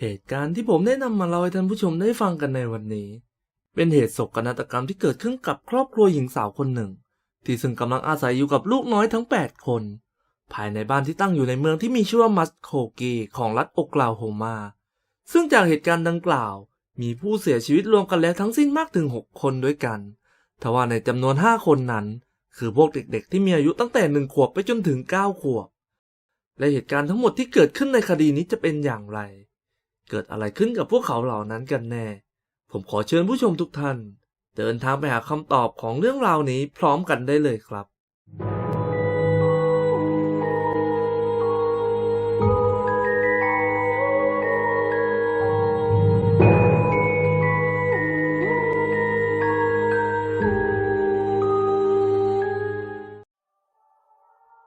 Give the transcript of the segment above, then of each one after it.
เหตุการณ์ที่ผมได้นำมาเล่าให้ท่านผู้ชมได้ฟังกันในวันนี้ เป็นเหตุโศกนาฏกรรมที่เกิดขึ้นกับครอบครัวหญิงสาวคนหนึ่ง ที่ซึ่งกำลังอาศัยอยู่กับลูกน้อยทั้ง 8 คน ภายในบ้านที่ตั้งอยู่ในเมืองที่มีชื่อว่ามัสโคกีของรัฐโอกลาโฮมา ซึ่งจากเหตุการณ์ดังกล่าว มีผู้เสียชีวิตรวมกันแล้วทั้งสิ้นมากถึง 6 คนด้วยกันทว่าในจำนวน 5 คนนั้น คือพวกเด็กๆ ที่มีอายุตั้งแต่หนึ่งขวบไปจนถึง 9 ขวบ และเหตุการณ์ทั้งหมดที่เกิดขึ้นในคดีนี้จะเป็นอย่างไร เกิดอะไรขึ้นกับพวกเขาเหล่านั้นกันแน่ ผมขอเชิญผู้ชมทุกท่าน เดินทางไปหาคำตอบของเรื่องราวนี้พร้อมกันได้เลยครับ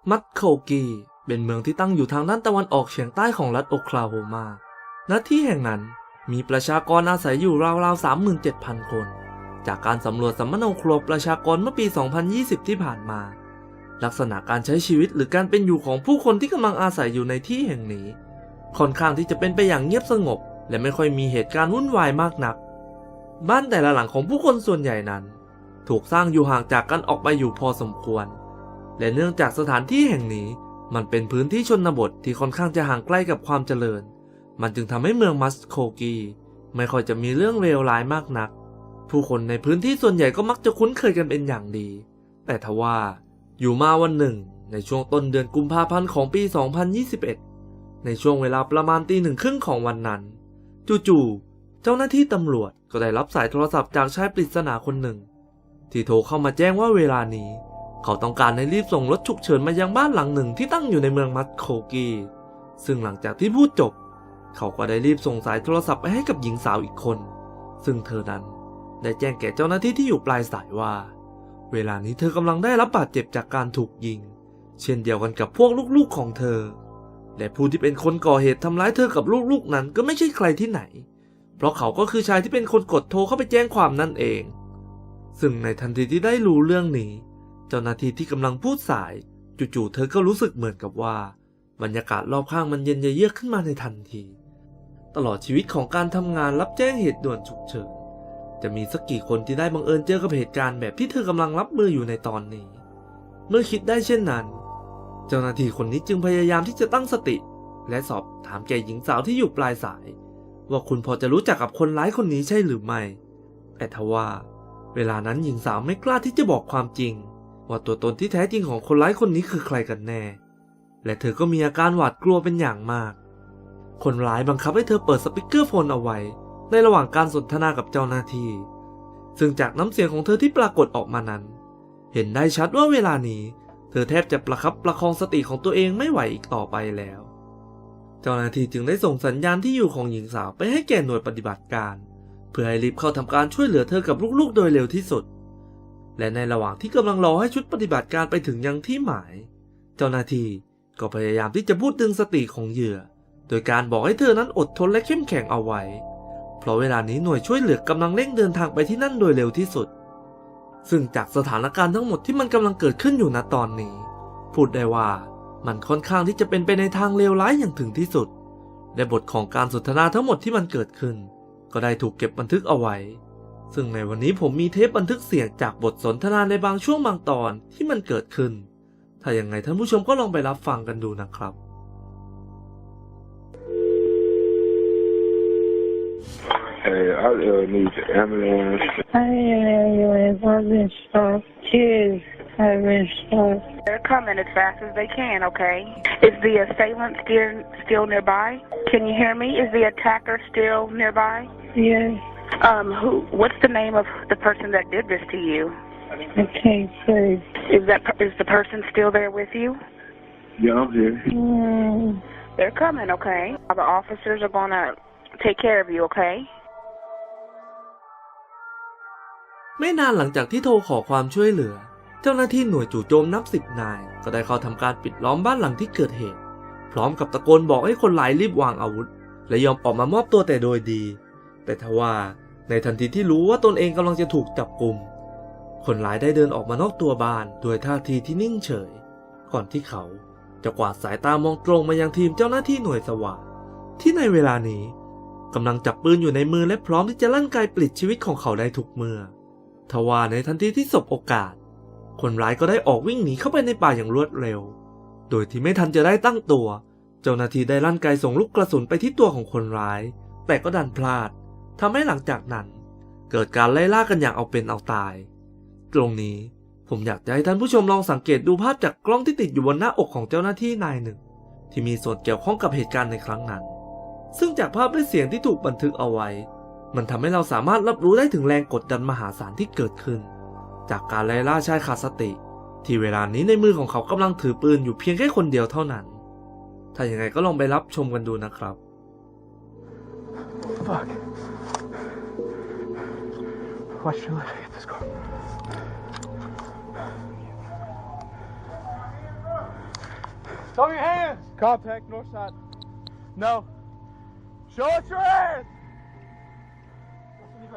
มัตโคกีเป็นเมืองที่ตั้งอยู่ทางด้านตะวันออกเฉียงใต้ของรัฐโอคลาโฮมา ณที่แห่งนั้นมีประชากรอาศัยอยู่ราวๆ 37,000 คน จากการสำรวจสัมมโนครัวประชากรเมื่อปี 2020 ที่ผ่านมา ลักษณะการใช้ชีวิตหรือการเป็นอยู่ของผู้คนที่กำลังอาศัยอยู่ในที่แห่งนี้ ค่อนข้างที่จะเป็นไปอย่างเงียบสงบ และไม่ค่อยมีเหตุการณ์วุ่นวายมากนัก บ้านแต่ละหลังของผู้คนส่วนใหญ่นั้น ถูกสร้างอยู่ห่างจากกันออกไปอยู่พอสมควร และเนื่องจากสถานที่แห่งนี้ มันเป็นพื้นที่ชนบทที่ค่อนข้างจะห่างไกลกับความเจริญ มันจึงทำให้เมืองมัสโคกีไม่ค่อยจะมีเรื่องเลวร้ายมากนัก ผู้คนในพื้นที่ส่วนใหญ่ก็มักจะคุ้นเคยกันเป็นอย่างดี แต่ทว่าอยู่มาวันหนึ่ง ในช่วงต้นเดือนกุมภาพันธ์ของปี 2021 ในช่วงเวลาประมาณตีหนึ่งครึ่งของวันนั้น จู่ๆ เจ้าหน้าที่ตำรวจก็ได้รับสายโทรศัพท์จากชายปริศนาคนหนึ่ง ที่โทรเข้ามาแจ้งว่าเวลานี้ เขาต้องการให้รีบส่งรถฉุกเฉินมายังบ้านหลังหนึ่งที่ตั้งอยู่ในเมืองมัตโคกีซึ่งหลังจากที่พูดจบ เขาก็ได้รีบส่งสายโทรศัพท์ไปให้กับหญิงสาวอีกคน ซึ่งเธอนั้นได้แจ้งแก่เจ้าหน้าที่ที่อยู่ปลายสายว่า เวลานี้เธอกำลังได้รับบาดเจ็บจากการถูกยิง เช่นเดียวกันกับพวกลูกๆของเธอ และผู้ที่เป็นคนก่อเหตุทำร้ายเธอกับลูกๆนั้นก็ไม่ใช่ใครที่ไหน เพราะเขาก็คือชายที่เป็นคนกดโทรเข้าไปแจ้งความนั่นเอง ซึ่งในทันทีที่ได้รู้เรื่องนี้ เจ้าหน้าที่ที่กำลังพูดสายจู่ๆเธอก็รู้สึกเหมือนกับว่า บรรยากาศรอบข้างมันเย็นเยือกขึ้นมาในทันที ตลอดชีวิตของการทำงานรับแจ้งเหตุด่วนฉุกเฉิน จะมีสักกี่คนที่ได้บังเอิญเจอกับเหตุการณ์แบบที่เธอกำลังรับมืออยู่ในตอนนี้ เมื่อคิดได้เช่นนั้น เจ้าหน้าที่คนนี้จึงพยายามที่จะตั้งสติ และสอบถามแก่หญิงสาวที่อยู่ปลายสาย ว่าคุณพอจะรู้จักกับคนร้ายคนนี้ใช่หรือไม่ แต่ทว่า เวลานั้นหญิงสาวไม่กล้าที่จะบอกความจริง ว่าตัวตนที่แท้จริงของคนร้ายคนนี้คือใครกันแน่ และเธอก็มีอาการหวาดกลัวเป็นอย่างมาก คนร้ายบังคับให้เธอเปิดสปีกเกอร์โฟนเอาไว้ ในระหว่างการสนทนากับเจ้าหน้าที่ ซึ่งจากน้ำเสียงของเธอที่ปรากฏออกมานั้น เห็นได้ชัดว่าเวลานี้ เธอแทบจะประคับประคองสติของตัวเองไม่ไหวอีกต่อไปแล้ว เจ้าหน้าที่จึงได้ส่งสัญญาณที่อยู่ของหญิงสาวไปให้แก่หน่วยปฏิบัติการ เพื่อให้รีบเข้าทำการช่วยเหลือเธอกับลูกๆ โดยเร็วที่สุด และในระหว่างที่กำลังรอให้ชุดปฏิบัติการไปถึงยังที่หมาย เจ้าหน้าที่ก็พยายามที่จะพูดดึงสติของเหยื่อ โดยการบอกให้เธอนั้นอดทนและเข้มแข็งเอาไว้ เพราะเวลานี้หน่วยช่วยเหลือกำลังเร่งเดินทางไปที่นั่นโดยเร็วที่สุด ซึ่งจากสถานการณ์ทั้งหมดที่มันกำลังเกิดขึ้นอยู่ณตอนนี้ พูดได้ว่ามันค่อนข้างที่จะเป็นไปในทางเลวร้ายอย่างถึงที่สุด และบทของการสนทนาทั้งหมดที่มันเกิดขึ้น ก็ได้ถูกเก็บบันทึกเอาไว้ ซึ่งในวันนี้ผมมีเทปบันทึกเสียงจากบทสนทนาในบางช่วงบางตอนที่มันเกิดขึ้น ถ้าอย่างไงท่านผู้ชมก็ลองไปรับฟังกันดูนะครับ I uh, need the ambulance. I ambulance. I've been shot. Kids have been shot. They're coming as fast as they can, okay? Is the assailant still still nearby? Can you hear me? Is the attacker still nearby? Yes, Um, who? What's the name of the person that did this to you? I can't say. Is that per- is the person still there with you? Yeah, I'm here. Mm, They're coming, okay? The officers are gonna take care of you, okay? ไม่นานหลังจากที่โทรขอความช่วยเหลือ เจ้าหน้าที่หน่วยจู่โจมนับสิบนาย ก็ได้เข้าทำการปิดล้อมบ้านหลังที่เกิดเหตุ พร้อมกับตะโกนบอกให้คนร้ายรีบวางอาวุธ และยอมออกมามอบตัวแต่โดยดี แต่ทว่าในทันทีที่รู้ว่าตนเองกำลังจะถูกจับกลุ่มคนร้ายได้เดินออกมานอกตัวบ้านด้วยท่าทีที่นิ่งเฉย ก่อนที่เขาจะกวาดสายตามองตรงมายังทีมเจ้าหน้าที่หน่วยสวาทที่ในเวลานี้กำลังจับปืนอยู่ในมือและพร้อมที่จะลั่นไกปลิดชีวิตของเขาได้ทุกเมื่อ ทว่าในทันทีที่สบโอกาส คนร้ายก็ได้ออกวิ่งหนีเข้าไปในป่าอย่างรวดเร็ว โดยที่ไม่ทันจะได้ตั้งตัว เจ้าหน้าที่ได้ลั่นไกส่งลูกกระสุนไปที่ตัวของคนร้าย แต่ก็ดันพลาดทำให้หลังจากนั้น เกิดการไล่ล่ากันอย่างเอาเป็นเอาตาย ตรงนี้ผมอยากจะให้ท่านผู้ชมลองสังเกตดูภาพจากกล้องที่ติดอยู่บนหน้าอกของเจ้าหน้าที่นายหนึ่ง ที่มีส่วนเกี่ยวข้องกับเหตุการณ์ในครั้งนั้น ซึ่งจากภาพและเสียงที่ถูกบันทึกเอาไว้ มันทำให้เราสามารถรับรู้ได้ถึงแรงกดดันมหาศาลที่เกิดขึ้น จากการไล่ล่าชายขาดสติ ที่เวลานี้ในมือของเขากำลังถือปืนอยู่เพียงแค่คนเดียวเท่านั้น ถ้าอย่างไรก็ลองไปรับชมกันดูนะครับ Fuck. Watch your left. Get this car. Show your hands. Contact north side. No. Show us your hands.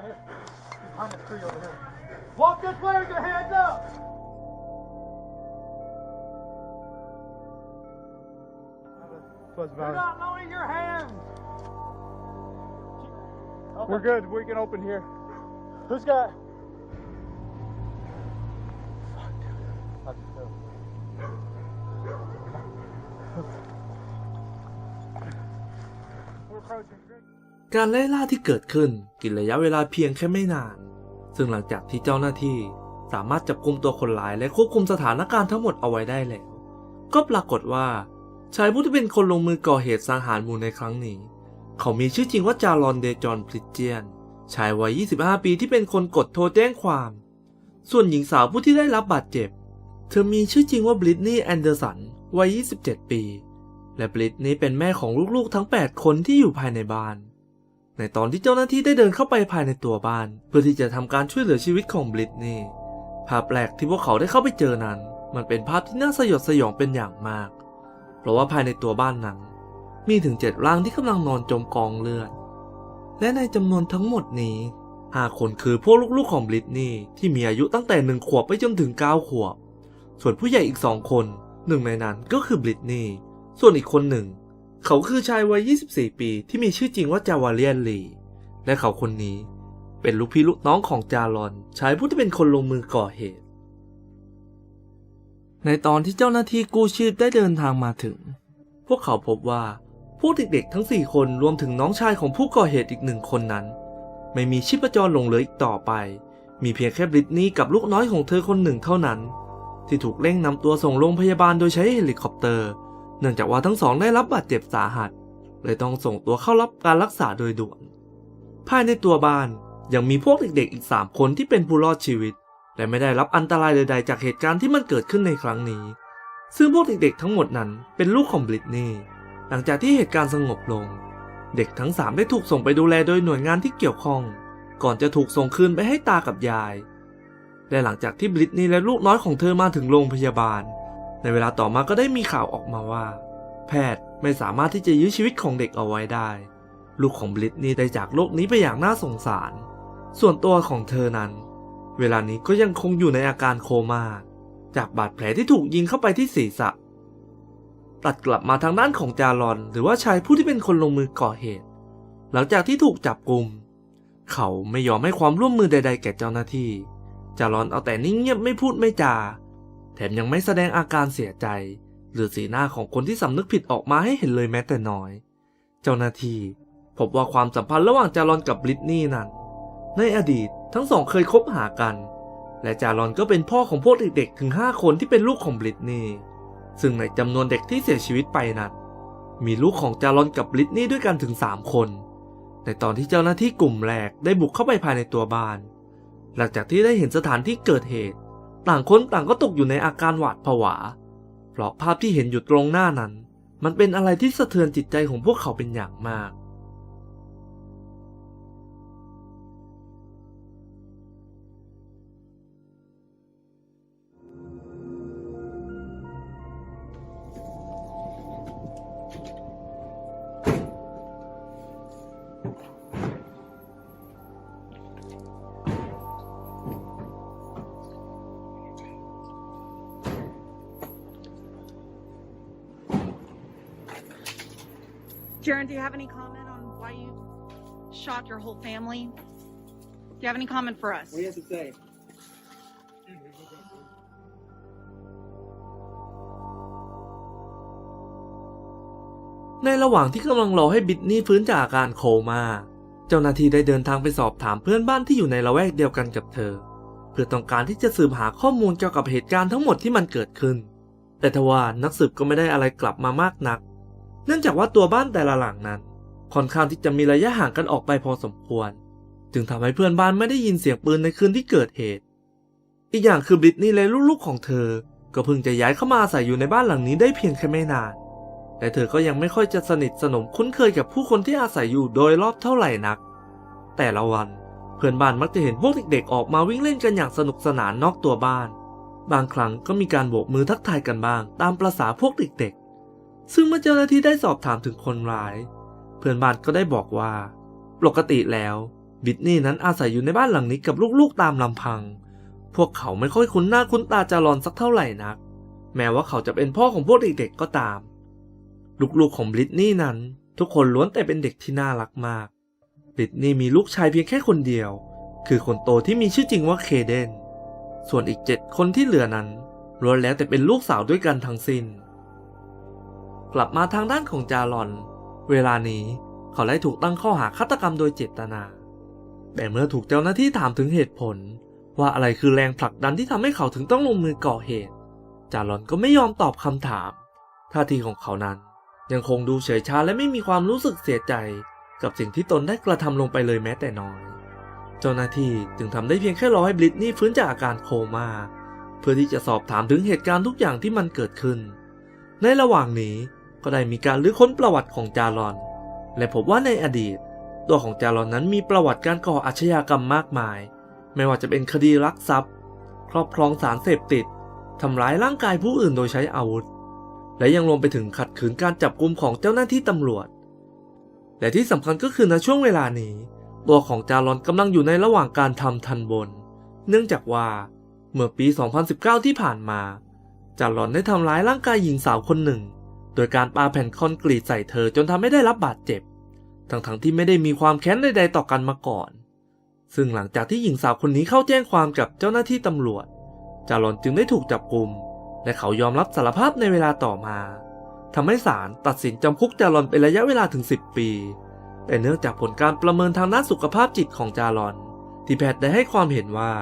Right here. Behind the tree over here. Walk this way with your hands up. You're not lowering your hands. We're good. We can open here. Who's got? Fuck, dude. That's still. We're approaching. การไล่ล่าที่เกิดขึ้นกินระยะเวลาเพียงแค่ไม่นาน ซึ่งหลังจากที่เจ้าหน้าที่สามารถจับกลุ่มตัวคนร้ายและควบคุมสถานการณ์ทั้งหมดเอาไว้ได้แล้ว ก็ปรากฏว่าชายผู้ที่เป็นคนลงมือก่อเหตุสังหารหมู่ในครั้งนี้ เขามีชื่อจริงว่าจารอนเดจอนพริเจียน ชายวัย 25 ปีที่เป็นคนกดโทรแจ้งความ ส่วนหญิงสาวผู้ที่ได้รับบาดเจ็บ เธอมีชื่อจริงว่าบริตนีย์แอนเดอร์สันวัย 27 ปี และบริตนีย์เป็นแม่ของลูกๆทั้ง 8 คนที่อยู่ภายในบ้าน ในตอนที่เจ้าหน้าที่ได้เดินเข้าไปภายในตัวบ้าน เพื่อที่จะทำการช่วยเหลือชีวิตของบริตนีย์ภาพแรกที่พวกเขาได้เข้าไปเจอนั้น มันเป็นภาพที่น่าสยดสยองเป็นอย่างมาก เพราะว่าภายในตัวบ้านนั้น มีถึงเจ็ดร่างที่กำลังนอนจมกองเลือด และในจำนวนทั้งหมดนี้ห้าคนคือพวกลูกๆของบริตนีย์ที่มีอายุตั้งแต่หนึ่งขวบไปจนถึงเก้าขวบ ส่วนผู้ใหญ่อีกสองคนหนึ่งในนั้นก็คือบริตนีย์ส่วนอีกคนหนึ่ง เขาคือชายวัย 24 ปีที่มีชื่อจริงว่าจาวาเลียนลี และเขาคนนี้เป็นลูกพี่ลูกน้องของจารอน ชายผู้ที่เป็นคนลงมือก่อเหตุ ในตอนที่เจ้าหน้าที่กู้ชีพได้เดินทางมาถึง พวกเขาพบว่าพวกเด็กๆทั้ง 4 คนรวมถึงน้องชายของผู้ก่อเหตุอีกหนึ่งคนนั้น ไม่มีชีพจรหลงเหลืออีกต่อไป มีเพียงแค่บริตนีย์กับลูกน้อยของเธอคนหนึ่งเท่านั้น ที่ถูกเร่งนำตัวส่งโรงพยาบาลโดยใช้เฮลิคอปเตอร์ เนื่องจากว่าทั้งสองได้รับบาดเจ็บสาหัส เลยต้องส่งตัวเข้ารับการรักษาโดยด่วน ภายในตัวบ้านยังมีพวกเด็กๆอีก 3 คนที่เป็นผู้รอดชีวิต และไม่ได้รับอันตรายใดๆจากเหตุการณ์ที่มันเกิดขึ้นในครั้งนี้ ซึ่งพวกเด็กๆทั้งหมดนั้นเป็นลูกของบริตนีย์หลังจากที่เหตุการณ์สงบลง เด็กทั้ง 3 ได้ถูกส่งไปดูแลโดยหน่วยงานที่เกี่ยวข้อง ก่อนจะถูกส่งคืนไปให้ตากับยาย และหลังจากที่บริตนีย์และลูกน้อยของเธอมาถึงโรงพยาบาล ในเวลาต่อมาก็ได้มีข่าวออกมาว่า แพทย์ไม่สามารถที่จะยื้อชีวิตของเด็กเอาไว้ได้ ลูกของบริตนีย์ได้จากโลกนี้ไปอย่างน่าสงสาร ส่วนตัวของเธอนั้น เวลานี้ก็ยังคงอยู่ในอาการโคม่าจากบาดแผลที่ถูกยิงเข้าไปที่ศีรษะ ตัดกลับมาทางด้านของจารอน หรือว่าชายผู้ที่เป็นคนลงมือก่อเหตุ หลังจากที่ถูกจับกลุ่ม เขาไม่ยอมให้ความร่วมมือใด ๆ แก่เจ้าหน้าที่ จารอนเอาแต่นิ่งเงียบไม่พูดไม่จา แถมยังไม่แสดงอาการเสียใจ หรือสีหน้าของคนที่สำนึกผิดออกมาให้เห็นเลยแม้แต่น้อย เจ้าหน้าที่พบว่าความสัมพันธ์ระหว่างจารอนกับบริตนีย์นั้น ในอดีตทั้งสองเคยคบหากัน และจารอนก็เป็นพ่อของพวกเด็กๆ ถึง 5 คนที่เป็นลูกของบริตนีย์ซึ่งในจำนวนเด็กที่เสียชีวิตไปนั้น มีลูกของจารอนกับบริตนีย์ด้วยกันถึง 3 คนในตอนที่เจ้าหน้าที่กลุ่มแรกได้บุกเข้าไปภายในตัวบ้าน หลังจากที่ได้เห็นสถานที่เกิดเหตุ ต่างคนต่างก็ตกอยู่ในอาการหวาดผวา เพราะภาพที่เห็นอยู่ตรงหน้านั้น มันเป็นอะไรที่สะเทือนจิตใจของพวกเขาเป็นอย่างมาก Jaron, do you have any comment on why you shot your whole family. Do you have any comment for us? What do you have to say? ในระหว่างที่กำลังรอให้บิทนี่ฟื้นจากอาการโคม่า เจ้าหน้าที่ได้เดินทางไปสอบถามเพื่อนบ้านที่อยู่ในละแวกเดียวกันกับเธอ เพื่อต้องการที่จะสืบหาข้อมูลเกี่ยวกับเหตุการณ์ทั้งหมดที่มันเกิดขึ้น แต่ทว่านักสืบก็ไม่ได้อะไรกลับมามากนัก เนื่องจากว่าตัวบ้านแต่ละหลังนั้น ค่อนข้างที่จะมีระยะห่างกันออกไปพอสมควร จึงทำให้เพื่อนบ้านไม่ได้ยินเสียงปืนในคืนที่เกิดเหตุ อีกอย่างคือบริตนี่และลูกๆของเธอ ก็เพิ่งจะย้ายเข้ามาอาศัยอยู่ในบ้านหลังนี้ได้เพียงแค่ไม่นานแต่เธอก็ยังไม่ค่อยจะสนิทสนมคุ้นเคยกับผู้คนที่อาศัยอยู่โดยรอบเท่าไหร่นัก แต่ละวันเพื่อนบ้านมักจะเห็นพวกเด็กๆ ออกมาวิ่งเล่นกันอย่างสนุกสนานนอกตัวบ้าน บางครั้งก็มีการโบกมือทักทายกันบ้าง ตามประษาพวกเด็กๆ ซึ่งเมื่อเจ้าหน้าที่ได้สอบถามถึงคนร้าย เพื่อนบ้านก็ได้บอกว่า ปกติแล้วบิทนี่นั้นอาศัยอยู่ในบ้านหลังนี้กับลูกๆตามลำพัง พวกเขาไม่ค่อยคุ้นหน้าคุ้นตาจารอนสักเท่าไหร่นัก แม้ว่าเขาจะเป็นพ่อของพวกเด็กๆก็ตาม ลูกๆของบริตนี่นั้น ทุกคนล้วนแต่เป็นเด็กที่น่ารักมากบริตนี่มีลูกชายเพียงแค่คนเดียว คือคนโตที่มีชื่อจริงว่าเคเดน ส่วนอีกเจ็ดคนที่เหลือนั้นล้วนแล้วแต่เป็นลูกสาวด้วยกันทั้งสิ้น กลับมาทางด้านของจารอน เวลานี้เขาได้ถูกตั้งข้อหาฆาตกรรมโดยเจตนา แต่เมื่อถูกเจ้าหน้าที่ถามถึงเหตุผล ว่าอะไรคือแรงผลักดันที่ทำให้เขาถึงต้องลงมือก่อเหตุ จารอนก็ไม่ยอมตอบคำถาม ท่าทีของเขานั้น ยังคงดูเฉยชาและไม่มีความรู้สึกเสียใจ กับสิ่งที่ตนได้กระทำลงไปเลยแม้แต่น้อย เจ้าหน้าที่จึงทำได้เพียงแค่รอให้บริตนี่ฟื้นจากอาการโคม่าเพื่อที่จะสอบถามถึงเหตุการณ์ทุกอย่างที่มันเกิดขึ้น ในระหว่างนี้ ก็ได้มีการลื้อค้นประวัติของจารอน และพบว่าในอดีต ตัวของจารอนนั้นมีประวัติการก่ออาชญากรรมมากมาย ไม่ว่าจะเป็นคดีลักทรัพย์ ครอบครองสารเสพติดทำร้ายร่างกายผู้อื่นโดยใช้อาวุธ และยังรวมไปถึงขัดขืนการจับกุมของเจ้าหน้าที่ตำรวจ และที่สำคัญก็คือในช่วงเวลานี้ ตัวของจารอนกำลังอยู่ในระหว่างการทำทันบน เนื่องจากว่าเมื่อปี 2019 ที่ผ่านมาจารอนได้ทำร้ายร่างกายหญิงสาวคนหนึ่ง โดยการปาแผ่นคอนกรีตใส่เธอจนทำให้ได้รับบาดเจ็บ ทั้งๆที่ไม่ได้มีความแค้นใดๆต่อกันมาก่อน ซึ่งหลังจากที่หญิงสาวคนนี้เข้าแจ้งความกับเจ้าหน้าที่ตำรวจ จารอนจึงได้ถูกจับกุม และเขายอมรับสารภาพในเวลาต่อมาทำให้ศาลตัดสินจำคุกจารอนเป็นระยะเวลาถึง 10 ปี แต่เนื่องจากผลการประเมินทางด้านสุขภาพจิตของจารอน ที่แพทย์ได้ให้ความเห็นว่า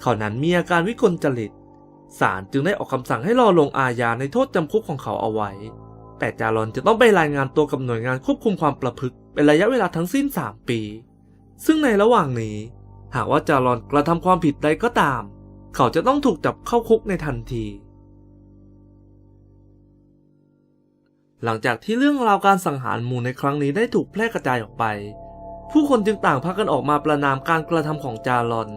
เขานั้นมีอาการวิกลจริตศาลจึงได้ออกคำสั่งให้รอลงอาญาในโทษจำคุกของเขาเอาไว้ แต่จารอนจะต้องไปรายงานตัวกับหน่วยงานควบคุมความประพฤติเป็นระยะเวลาทั้งสิ้น 3 ปี ซึ่งในระหว่างนี้ หากว่าจารอนกระทำความผิดใดก็ตาม เขาจะต้องถูกจับเข้าคุกในทันที หลังจากที่เรื่องราวการสังหารหมู่ในครั้งนี้ได้ถูกแพร่กระจายออกไป ผู้คนจึงต่างพากันออกมาประนามการกระทำของจารอน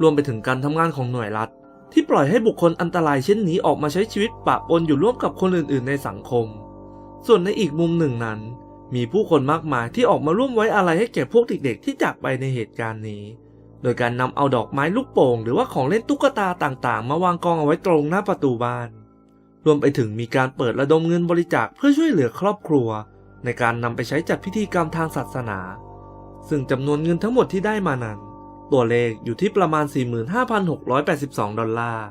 รวมไปถึงการทำงานของหน่วยรัฐที่ปล่อยให้บุคคลอันตรายเช่นนี้ออกมาใช้ชีวิตปะปนอยู่ร่วมกับคนอื่น ๆ ในสังคม ส่วนในอีกมุมหนึ่งนั้น มีผู้คนมากมายที่ออกมาร่วมไว้อาลัยให้แก่พวกเด็กๆ ที่จากไปในเหตุการณ์นี้ โดยการนำเอาดอกไม้ลูกโป่งหรือว่าของเล่นตุ๊กตาต่างๆ มาวางกองเอาไว้ตรงหน้าประตูบ้าน รวมไปถึงมีการเปิดระดมเงินบริจาคเพื่อช่วยเหลือครอบครัว ในการนำไปใช้จัดพิธีกรรมทางศาสนา ซึ่งจำนวนเงินทั้งหมดที่ได้มานั้น ตัวเลขอยู่ที่ประมาณ 45,682 ดอลลาร์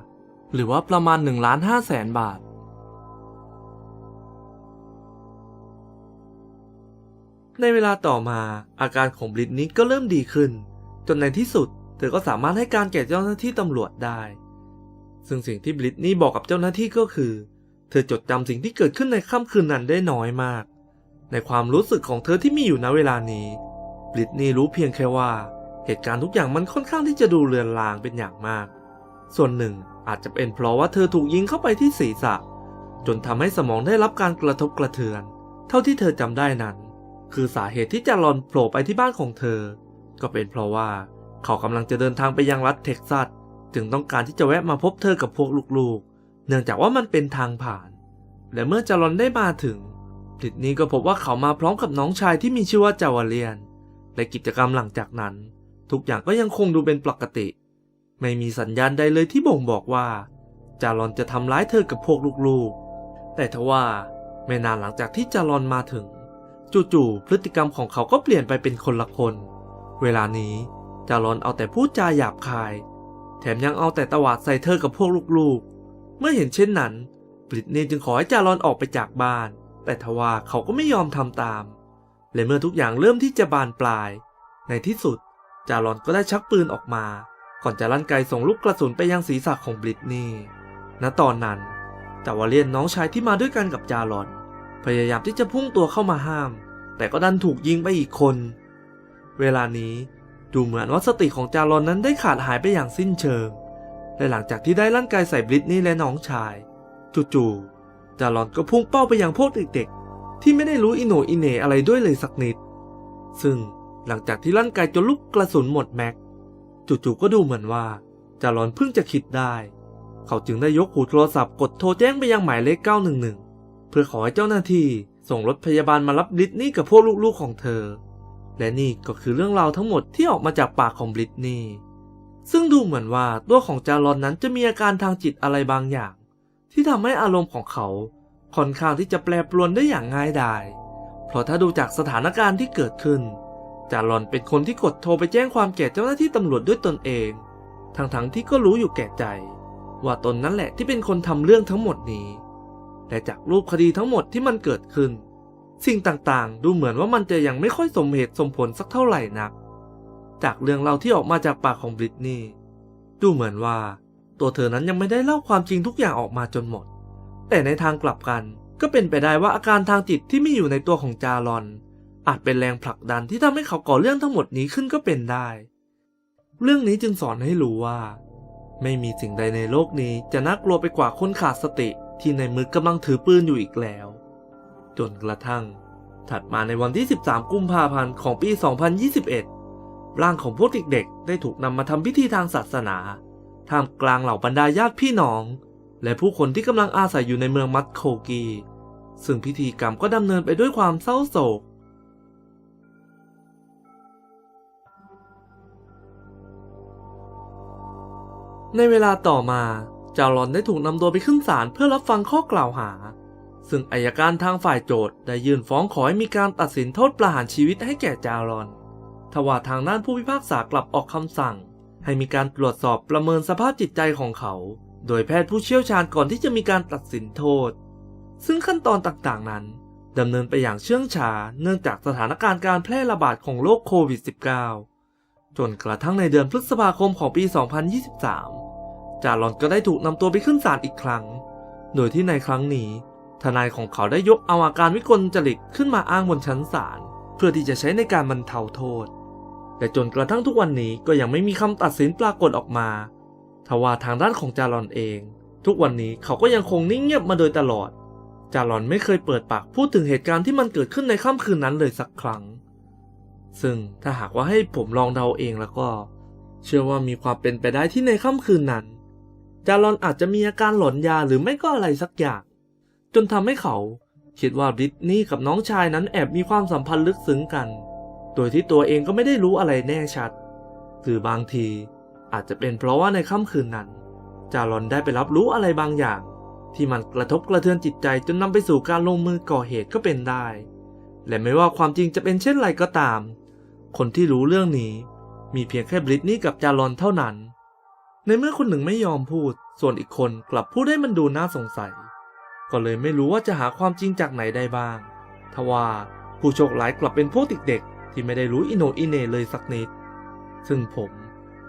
หรือว่าประมาณ1ล้าน5แสนบาท ในเวลาต่อมาอาการของบริตนี่ก็เริ่มดีขึ้น จนในที่สุด เธอก็สามารถให้การแก่เจ้าหน้าที่ตำรวจได้ ซึ่งสิ่งที่บริตนี่บอกกับเจ้าหน้าที่ก็คือ เธอจดจำสิ่งที่เกิดขึ้นในค่ำคืนนั้นได้น้อยมาก ในความรู้สึกของเธอที่มีอยู่ณเวลานี้บริตนี่รู้เพียงแค่ว่า เหตุการณ์ทุกอย่างมันค่อนข้างที่จะดูเลือนลางเป็นอย่างมาก ส่วนหนึ่งอาจจะเป็นเพราะว่าเธอถูกยิงเข้าไปที่ศีรษะ จนทำให้สมองได้รับการกระทบกระเทือน เท่าที่เธอจำได้นั้น คือสาเหตุที่จารอนโผล่ไปที่บ้านของเธอ ก็เป็นเพราะว่าเขากำลังจะเดินทางไปยังรัฐเท็กซัสจึงต้องการที่จะแวะมาพบเธอกับพวกลูกๆ เนื่องจากว่ามันเป็นทางผ่าน และเมื่อจารอนได้มาถึงบริตนี่ก็พบว่าเขามาพร้อมกับน้องชายที่มีชื่อว่าจาวาเลียน และกิจกรรมหลังจากนั้น ทุกอย่างก็ยังคงดูเป็นปกติ ไม่มีสัญญาณใดเลยที่บ่งบอกว่า จารอนจะทำร้ายเธอกับพวกลูกๆ แต่ทว่าไม่นานหลังจากที่จารอนมาถึง จู่ๆพฤติกรรมของเขาก็เปลี่ยนไปเป็นคนละคน เวลานี้จารอนเอาแต่พูดจาหยาบคาย แถมยังเอาแต่ตวาดใส่เธอกับพวกลูกๆ เมื่อเห็นเช่นนั้นบริตนีจึงขอให้จารอนออกไปจากบ้าน แต่ทว่าเขาก็ไม่ยอมทำตาม และเมื่อทุกอย่างเริ่มที่จะบานปลาย ในที่สุดจารอนก็ได้ชักปืนออกมา ก่อนจะลั่นไกส่งลูกกระสุนไปยังศีรษะของบริตนีณตอนนั้นจาวาเลียนน้องชายที่มาด้วยกันกับจารอน พยายามที่จะพุ่งตัวเข้ามาห้าม แต่ก็ดันถูกยิงไปอีกคน เวลานี้ดูเหมือนว่าสติของจารอนนั้นได้ขาดหายไปอย่างสิ้นเชิง และหลังจากที่ได้ลั่นไกใส่บริตนี่และน้องชาย จู่ๆจารอนก็พุ่งเป้าไปยังพวกเด็กๆ ที่ไม่ได้รู้อิโหนอิเนอะไรด้วยเลยสักนิด ซึ่งหลังจากที่ลั่นไกจนลูกกระสุนหมดแม็ก จู่ๆก็ดูเหมือนว่าจารอนเพิ่งจะคิดได้ เขาจึงได้ยกหูโทรศัพท์กดโทรแจ้งไปยังหมายเลข 911 เพื่อขอให้เจ้าหน้าที่ส่งรถพยาบาลมารับบริตนี่กับพวกลูกๆของเธอ และนี่ก็คือเรื่องราวทั้งหมดที่ออกมาจากปากของบริตนี่ ซึ่งดูเหมือนว่าตัวของจารอนนั้นจะมีอาการทางจิตอะไรบางอย่าง ที่ทำให้อารมณ์ของเขาค่อนข้างที่จะแปรปรวนได้อย่างง่ายดาย เพราะถ้าดูจากสถานการณ์ที่เกิดขึ้น จารอนเป็นคนที่กดโทรไปแจ้งความแก่เจ้าหน้าที่ตำรวจด้วยตนเอง ทั้งๆที่ก็รู้อยู่แก่ใจ ว่าตนนั่นแหละที่เป็นคนทำเรื่องทั้งหมดนี้ และจากรูปคดีทั้งหมดที่มันเกิดขึ้น สิ่งต่างๆ ดูเหมือนว่ามันจะยังไม่ค่อยสมเหตุสมผลสักเท่าไหร่นัก จากเรื่องเล่าที่ออกมาจากปากของบริตนี่ดูเหมือนว่า ตัวเธอนั้นยังไม่ได้เล่าความจริงทุกอย่างออกมาจนหมด แต่ในทางกลับกันก็เป็นไปได้ว่าอาการทางจิตที่มีอยู่ในตัวของจารอน อาจเป็นแรงผลักดันที่ทำให้เขาก่อเรื่องทั้งหมดนี้ขึ้นก็เป็นได้ เรื่องนี้จึงสอนให้รู้ว่า ไม่มีสิ่งใดในโลกนี้จะน่ากลัวไปกว่าคนขาดสติ ที่ในมือกำลังถือปืนอยู่อีกแล้ว จนกระทั่ง ถัดมาในวันที่ 13 กุมภาพันธ์ของปี 2021 ร่างของพวกเด็กๆ ได้ถูกนำมาทำพิธีทางศาสนาท่ามกลางเหล่าบรรดาญาติพี่น้อง และผู้คนที่กำลังอาศัยอยู่ในเมืองมัตโคกี ซึ่งพิธีกรรมก็ดำเนินไปด้วยความเศร้าโศกในเวลาต่อมา จารอนได้ถูกนำตัวไปขึ้นศาลเพื่อรับฟังข้อกล่าวหา ซึ่งอายการทางฝ่ายโจทย์ได้ยื่นฟ้องขอให้มีการตัดสินโทษประหารชีวิตให้แก่จารอนทว่าทางด้านผู้พิพากษากลับออกคำสั่ง ให้มีการตรวจสอบประเมินสภาพจิตใจของเขา โดยแพทย์ผู้เชี่ยวชาญก่อนที่จะมีการตัดสินโทษ ซึ่งขั้นตอนต่างๆนั้นดำเนินไปอย่างเชื่องช้าเนื่องจากสถานการณ์การแพร่ระบาดของโรคโควิด -19 จนกระทั่งในเดือนพฤษภาคมของปี 2023 จารอนก็ได้ถูกนำตัวไปขึ้นศาลอีกครั้ง โดยที่ในครั้งนี้ ทนายของเขาได้ยกเอาอาการวิกลจริตขึ้นมาอ้างบนชั้นศาลเพื่อที่จะใช้ในการบรรเทาโทษ แต่จนกระทั่งทุกวันนี้ก็ยังไม่มีคำตัดสินปรากฏออกมา ทว่าทางด้านของจารอนเอง ทุกวันนี้เขาก็ยังคงนิ่งเงียบมาโดยตลอด จารอนไม่เคยเปิดปากพูดถึงเหตุการณ์ที่มันเกิดขึ้นในค่ำคืนนั้นเลยสักครั้ง ซึ่งถ้าหากว่าให้ผมลองเดาเองแล้วก็ เชื่อว่ามีความเป็นไปได้ที่ในค่ำคืนนั้น จารอนอาจจะมีอาการหลอนยาหรือไม่ก็อะไรสักอย่าง จนทำให้เขา คิดว่าบริตนี่กับน้องชายนั้นแอบมีความสัมพันธ์ลึกซึ้งกัน โดยที่ตัวเองก็ไม่ได้รู้อะไรแน่ชัด หรือบางทีอาจจะเป็นเพราะว่าในค่ำคืนนั้น จารอนได้ไปรับรู้อะไรบางอย่าง ที่มันกระทบกระเทือนจิตใจจนนำไปสู่การลงมือก่อเหตุก็เป็นได้ และไม่ว่าความจริงจะเป็นเช่นไรก็ตาม คนที่รู้เรื่องนี้ มีเพียงแค่บริตนี่กับจารอนเท่านั้น ในเมื่อคนหนึ่งไม่ยอมพูด ส่วนอีกคนกลับพูดให้มันดูน่าสงสัย ก็เลยไม่รู้ว่าจะหาความจริงจากไหนได้บ้าง ทว่าผู้โชคร้ายกลับเป็นพวกเด็กๆที่ไม่ได้รู้อิโนอิเนเลยสักนิด ซึ่งผม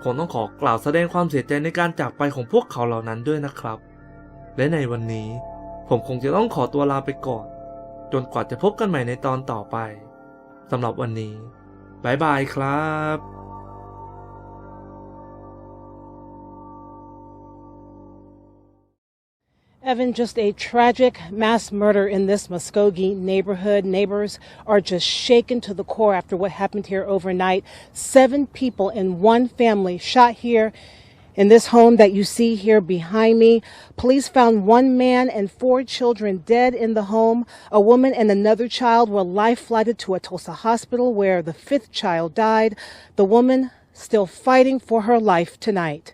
คงต้องขอกล่าวแสดงความเสียใจในการจากไปของพวกเขาเหล่านั้นด้วยนะครับ และในวันนี้ผมคงจะต้องขอตัวลาไปก่อน จนกว่าจะพบกันใหม่ในตอนต่อไปสำหรับวันนี้บายบายครับ Evan, just a tragic mass murder in this Muskogee neighborhood. Neighbors are just shaken to the core after what happened here overnight. Seven people in one family shot here in this home that you see here behind me. Police found one man and four children dead in the home. A woman and another child were life flighted to a Tulsa hospital where the fifth child died. The woman still fighting for her life tonight.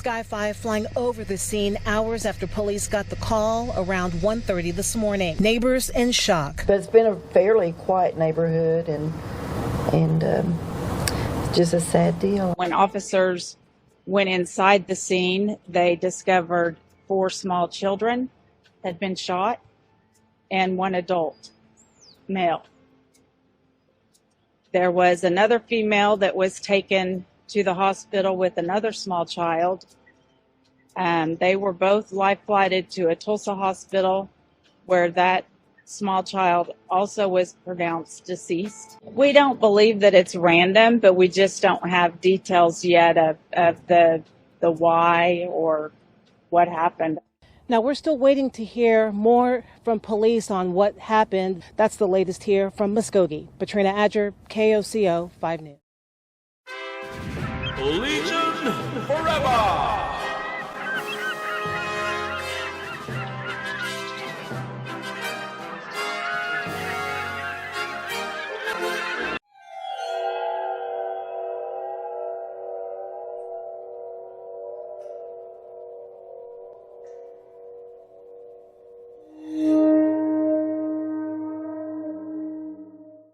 Sky 5 flying over the scene hours after police got the call around 1:30 this morning. Neighbors in shock. But it's been a fairly quiet neighborhood, and and um, just a sad deal. When officers went inside the scene, they discovered four small children had been shot and one adult male. There was another female that was taken to the hospital with another small child. Um, they were both life flighted to a Tulsa hospital where that small child also was pronounced deceased. We don't believe that it's random, but we just don't have details yet of, of the the why or what happened. Now, we're still waiting to hear more from police on what happened. That's the latest here from Muskogee. Katrina Adger, KOCO 5 News.